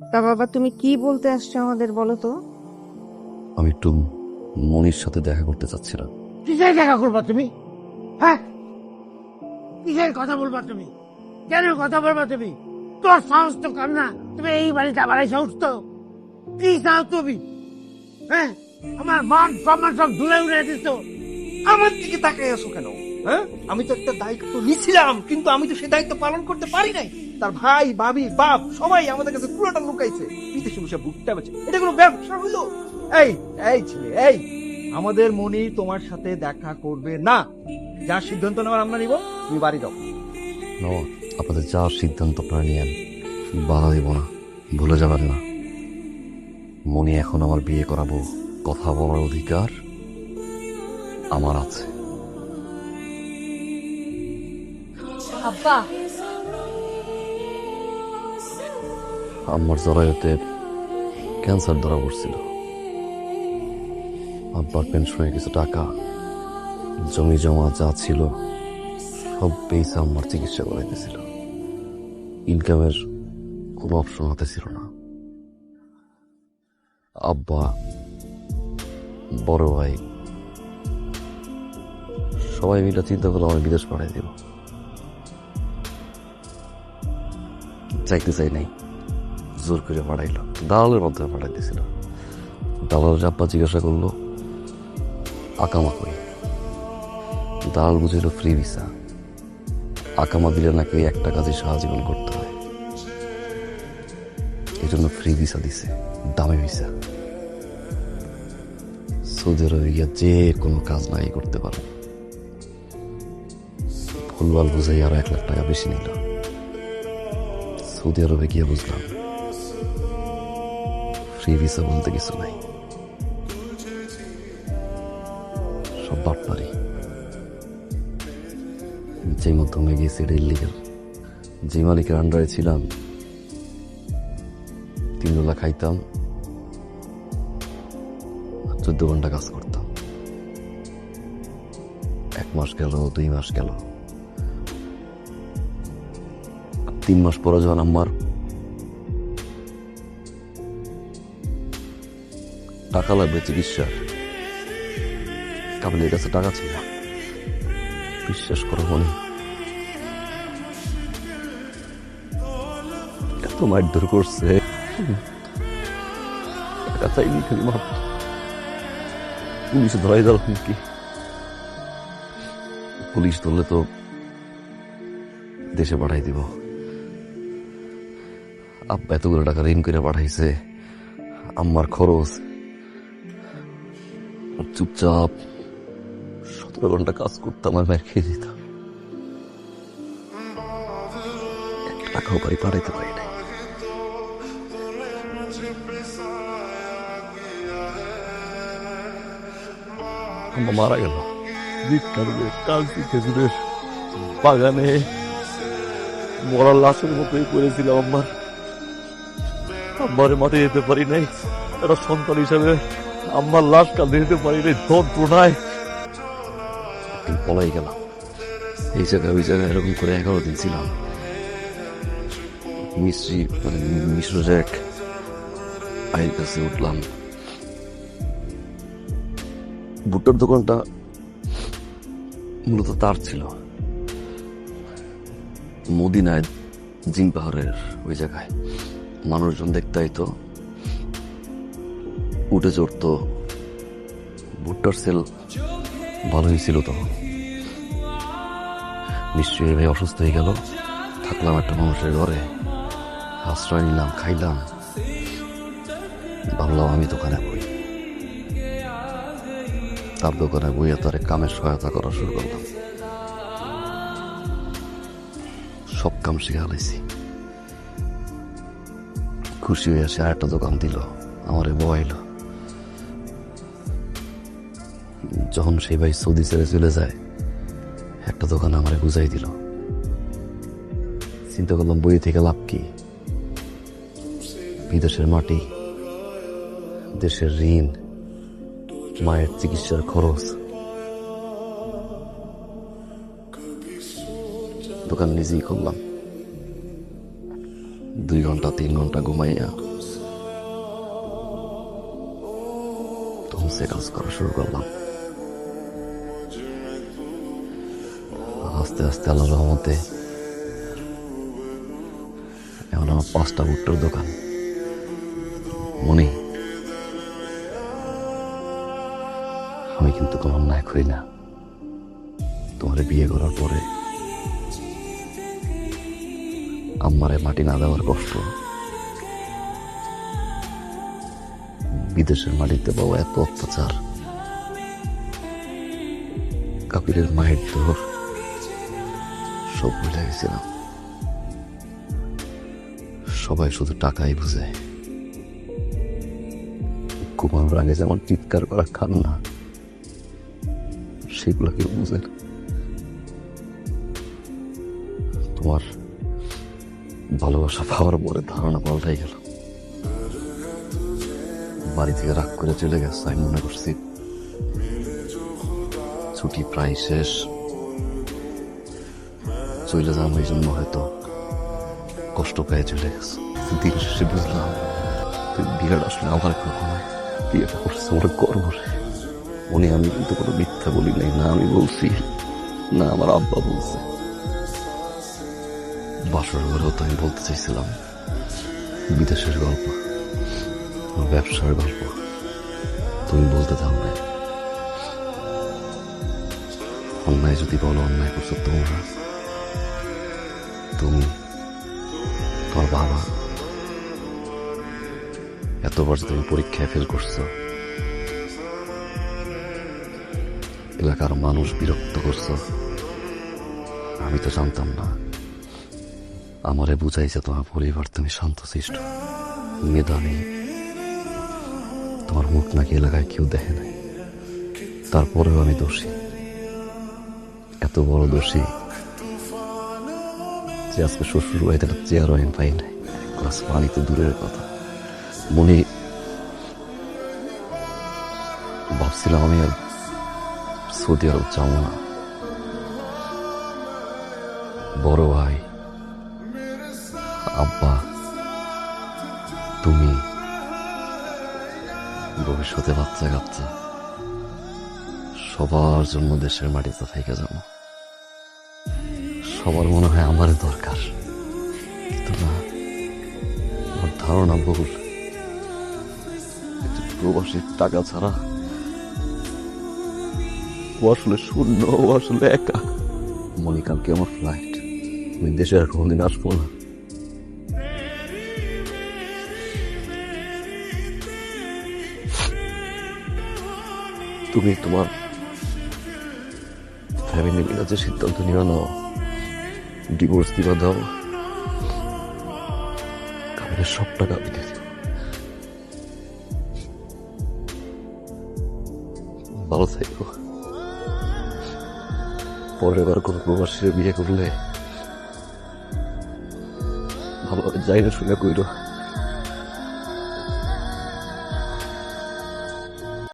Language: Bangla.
তা বাবা তুমি কি বলতে আসছো আমাদের বলো তো? আমি একটু মনির সাথে দেখা করতে চাচ্ছিলাম। কিসের দেখা করবা তুমি? হ্যাঁ? কিসের কথা বলবা তুমি? কেন কথা বলবা তুমি? তোর সাহস তো কম না। তুমি এই বাড়িতে আবার এই সাহস তো কি সাহস তুমি? হ্যাঁ? আমার মান সম্মান সব ধুলে উড়ে দিত আমার দিকে তাকাই আসো কেন? হ্যাঁ? আমি তো একটা দায়িত্ব নিছিলাম কিন্তু আমি তো সেই দায়িত্ব পালন করতে পারি নাই। তার ভাই ভাবি বাপ সবাই আমাদের কাছে পুরোটা লুকাইছে। বিদেশে বসে বুকটা বেছে এটা কোনো ব্যবসা হইল? এই এই ছেলে এই। আমাদের মনি তোমার সাথে দেখা করবে না। যা সিদ্ধান্ত নেওয়ার আমরা নিব তুমি বাড়ি দাও না আপনাদের যা সিদ্ধান্ত আপনারা নিয়েন বাধা দিব না ভুলে যাবেন না। মনি এখন আমার বিয়ে করাবো কথা বলার অধিকার আমার আছে। আব্বা আমার জরায়ুতে ক্যান্সার ধরা পড়ছিল। আব্বার পেনশনে কিছু টাকা, জমি জমা যা ছিল, সব পেয়েছে আমার চিকিৎসা করাইতেছিল। ইনকামের কোনো অপশন হাতে ছিল না। আব্বা, বড় ভাই, সবাই মিলে চিন্তা করলে আমার বিদেশ পাঠাই দিব। চাইতে চাই নাই। জোর করে পাঠাইলো। দালালের মাধ্যমে পাঠাই দিয়েছিল। দালালের আব্বা জিজ্ঞাসা করল, আকামা কই? দালাল বুঝিল ফ্রি ভিসা। আকামা দিলে নাকি ওই একটা কাজে সাহায্যীবন করতে হয়। এই জন্য ফ্রি ভিসা দিছে, দামি ভিসা। সৌদি আরবে গিয়া যে কোনো কাজ নাই, করতে পারে ভুলভাল বুঝাই আরও এক লাখ টাকা বেশি নিল। সৌদি আরবে গিয়ে বুঝলাম ফ্রি ভিসা বলতে কিছু নাই। সব বাটপারি যে মাধ্যমে গিয়েছি এটা ইলিগাল যে মালিকের আন্ডারে ছিলাম, তিন বেলা খাইতাম চোদ্দ ঘণ্টা কাজ করতাম। এক মাস গেল, দুই মাস গেল। তিন মাস পরে যখন আমার টাকা লাগবে চিকিৎসার কাবিলের কাছে টাকা ছিল। বিশ্বাস করো মনে এত মারধর করছে। টাকা চাইনি খালি মার। পুলিশ ধরাই দিল কি পুলিশ ধরলে তো দেশে পাঠাই দিব। আব্বা এতগুলো টাকা ঋণ করে পাঠাইছে। আমার খরচ চুপচাপ সতেরো ঘণ্টা কাজ করতাম আর মার খেয়ে একটা টাকাও বাড়ি পাঠাইতে পারি নাই। আম্মা মারা গেল। কালচি খেজুরের বাগানে মরার লাশের মতোই করেছিলাম আমার আম্মারে মাঠে যেতে পারি নাই। একটা সন্তান হিসাবে আম্মার লাশ কাঁদে যেতে পারি নাই যন্ত্রণায় পলাই গেলাম। এই জায়গায়, ওই জায়গায় এরকম করে এগারো দিন ছিলাম। মিস্ত্রি মানে মিশ্র এক আয়ের কাছে উঠলাম। ভুট্টার দোকানটা মূলত তার ছিল। মদিনায় জিন পাহাড়ের ওই জায়গায়। মানুষজন দেখতে তো উঠে চড়তো ভুট্টার সেল ভালোই ছিল তো। নিশ্চয়ই ভাই অসুস্থ হয়ে গেল। থাকলাম একটা মানুষের ঘরে। আশ্রয় নিলাম, খাইলাম। ভাবলাম আমি দোকানে বই। তার দোকানে বইয়ে তারে কামের সহায়তা করা শুরু করলাম। সব কাম শিখে হালাইছি খুশি হয়ে আসে আর একটা দোকান দিল। আমারে বয়াইল। যখন সেই ভাই সৌদি ছেড়ে চলে যায়, একটা দোকান আমার বুঝাই দিল। চিন্তা করলাম বই থেকে লাভ কি? বিদেশের মাটি, দেশের ঋণ, মায়ের চিকিৎসার খরচ। দোকান নিজেই করলাম দুই ঘণ্টা, তিন ঘণ্টা ঘুমাইয়া তখন সে কাজ করা শুরু করলাম। আস্তে আস্তে আল্লাহ রহমতে এখন আমার পাঁচটা ভুট্টার দোকান। মনে, আমি কিন্তু কোনো অন্যায় করি না। তোমার বিয়ে করার পরে আম্মারে মাটি না দেওয়ার কষ্ট। বিদেশের মাটিতে বাবা এত অত্যাচার। কাপিরের মায়ের দোর সব ভুলে গেছিলাম। সবাই শুধু টাকাই বুঝে। ঘুমানোর আগে যেমন চিৎকার করা খান না সেগুলো কেউ বুঝে তোমার ভালোবাসা পাওয়ার পরে ধারণা পাল্টাই গেল। বাড়ি থেকে রাগ করে চলে গেছে, আমি মনে করছি ছুটি প্রায় শেষ। চলে যাম এই জন্য হয়তো। কষ্ট পেয়ে চলে গেছে। দিন শেষে বুঝলাম, তুই বিয়েটা আসলে আমার কখনো বিয়েটা করছে, আমার গর্ব মনে আমি কিন্তু কোনো মিথ্যা বলি নাই, না আমি বলছি, না আমার আব্বা বলছে। বাসর ঘরেও তো আমি বলতে চাইছিলাম, বিদেশের গল্প, ব্যবসার গল্প। তুমি বলতে চাও না অন্যায় যদি বলো, অন্যায় করছ তোমরা। তুমি তোমার বাবা। এতবার যে তুমি পরীক্ষায় ফেল করছ। এলাকার মানুষ বিরক্ত করছ। আমি তো জানতাম না। আমারে বুঝাইছে তোমার পরিবার তুমি শান্তশিষ্ট মেধাবী তোমার মুখ নাকি এলাকায় কেউ দেখে নাই। তারপরেও আমি দোষী। এত বড় দোষী যে আজকে শ্বশুর বাড়িতে একটা চেয়ারও আমি পাই নাই। এক গ্লাস পানি তো দূরের কথা। মনে ভাবছিলাম আমি আর সৌদি আরব যাব না। বড় ভাই, আব্বা, তুমি ভবিষ্যতে বাচ্চা কাচ্চা, সবার জন্য দেশের মাটিতে থেকে যাব। সবার মনে হয় আমার দরকার। কিন্তু না, আমার ধারণা ভুল। প্রবাসীর টাকা ছাড়া ও আসলে শূন্য, ও আসলে একা। মনে আমার ফ্লাইট আমি দেশে আর কোনোদিন আসব না। তুমি তোমার ফ্যামিলি মিলে যে সিদ্ধান্ত নিও নাও ডিভোর্স দিবা দাও। কামের সব টাকা আমি দিয়ে। ভালো থাকো। পরের বার কোনো প্রবাসীর বিয়ে করলে ভালো যাই না শুনে কইরো।